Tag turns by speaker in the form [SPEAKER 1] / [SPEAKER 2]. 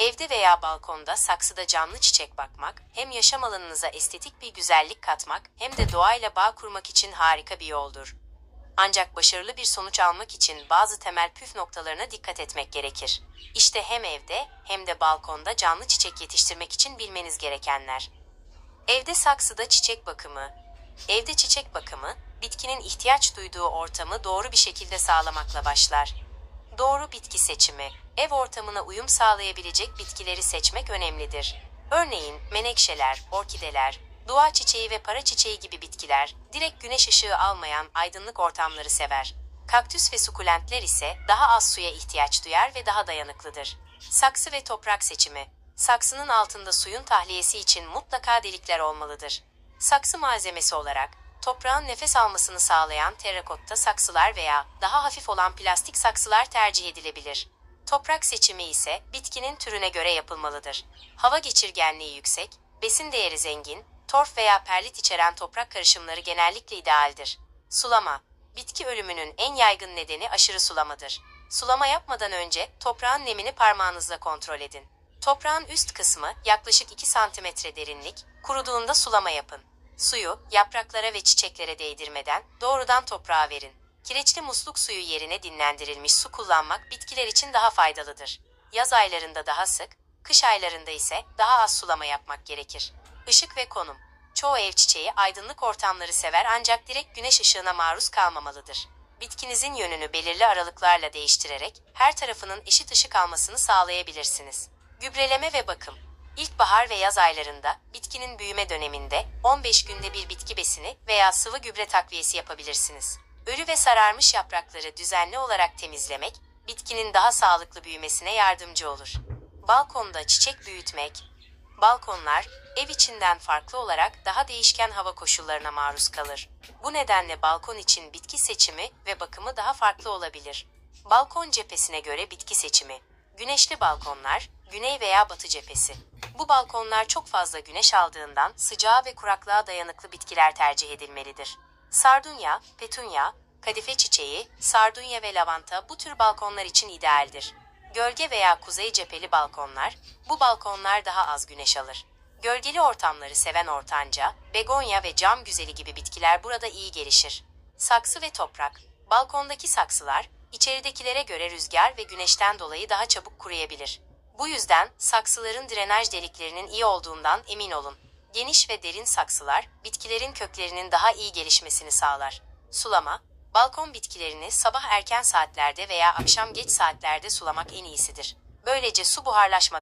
[SPEAKER 1] Evde veya balkonda saksıda canlı çiçek bakmak, hem yaşam alanınıza estetik bir güzellik katmak hem de doğayla bağ kurmak için harika bir yoldur. Ancak başarılı bir sonuç almak için bazı temel püf noktalarına dikkat etmek gerekir. İşte hem evde hem de balkonda canlı çiçek yetiştirmek için bilmeniz gerekenler. Evde saksıda çiçek bakımı. Evde çiçek bakımı, bitkinin ihtiyaç duyduğu ortamı doğru bir şekilde sağlamakla başlar. Doğru bitki seçimi. Ev ortamına uyum sağlayabilecek bitkileri seçmek önemlidir. Örneğin menekşeler, orkideler, dua çiçeği ve para çiçeği gibi bitkiler direkt güneş ışığı almayan aydınlık ortamları sever. Kaktüs ve sukulentler ise daha az suya ihtiyaç duyar ve daha dayanıklıdır. Saksı ve toprak seçimi. Saksının altında suyun tahliyesi için mutlaka delikler olmalıdır. Saksı malzemesi olarak toprağın nefes almasını sağlayan terrakotta saksılar veya daha hafif olan plastik saksılar tercih edilebilir. Toprak seçimi ise bitkinin türüne göre yapılmalıdır. Hava geçirgenliği yüksek, besin değeri zengin, torf veya perlit içeren toprak karışımları genellikle idealdir. Sulama Bitki ölümünün en yaygın nedeni aşırı sulamadır. Sulama yapmadan önce toprağın nemini parmağınızla kontrol edin. Toprağın üst kısmı yaklaşık 2 cm derinlik, kuruduğunda sulama yapın. Suyu yapraklara ve çiçeklere değdirmeden doğrudan toprağa verin. Kireçli musluk suyu yerine dinlendirilmiş su kullanmak bitkiler için daha faydalıdır. Yaz aylarında daha sık, kış aylarında ise daha az sulama yapmak gerekir. Işık ve konum. Çoğu ev çiçeği aydınlık ortamları sever ancak direkt güneş ışığına maruz kalmamalıdır. Bitkinizin yönünü belirli aralıklarla değiştirerek her tarafının eşit ışık almasını sağlayabilirsiniz. Gübreleme ve bakım. İlkbahar ve yaz aylarında bitkinin büyüme döneminde 15 günde bir bitki besini veya sıvı gübre takviyesi yapabilirsiniz. Ölü ve sararmış yaprakları düzenli olarak temizlemek bitkinin daha sağlıklı büyümesine yardımcı olur. Balkonda çiçek büyütmek. Balkonlar ev içinden farklı olarak daha değişken hava koşullarına maruz kalır. Bu nedenle balkon için bitki seçimi ve bakımı daha farklı olabilir. Balkon cephesine göre bitki seçimi. Güneşli balkonlar, güney veya batı cephesi. Bu balkonlar çok fazla güneş aldığından sıcağa ve kuraklığa dayanıklı bitkiler tercih edilmelidir. Sardunya, petunya, kadife çiçeği, sardunya ve lavanta bu tür balkonlar için idealdir. Gölge veya kuzey cepheli balkonlar, bu balkonlar daha az güneş alır. Gölgeli ortamları seven ortanca, begonya ve cam güzeli gibi bitkiler burada iyi gelişir. Saksı ve toprak. Balkondaki saksılar, içeridekilere göre rüzgar ve güneşten dolayı daha çabuk kuruyabilir. Bu yüzden saksıların drenaj deliklerinin iyi olduğundan emin olun. Geniş ve derin saksılar, bitkilerin köklerinin daha iyi gelişmesini sağlar. Sulama, balkon bitkilerini sabah erken saatlerde veya akşam geç saatlerde sulamak en iyisidir. Böylece su buharlaşmadan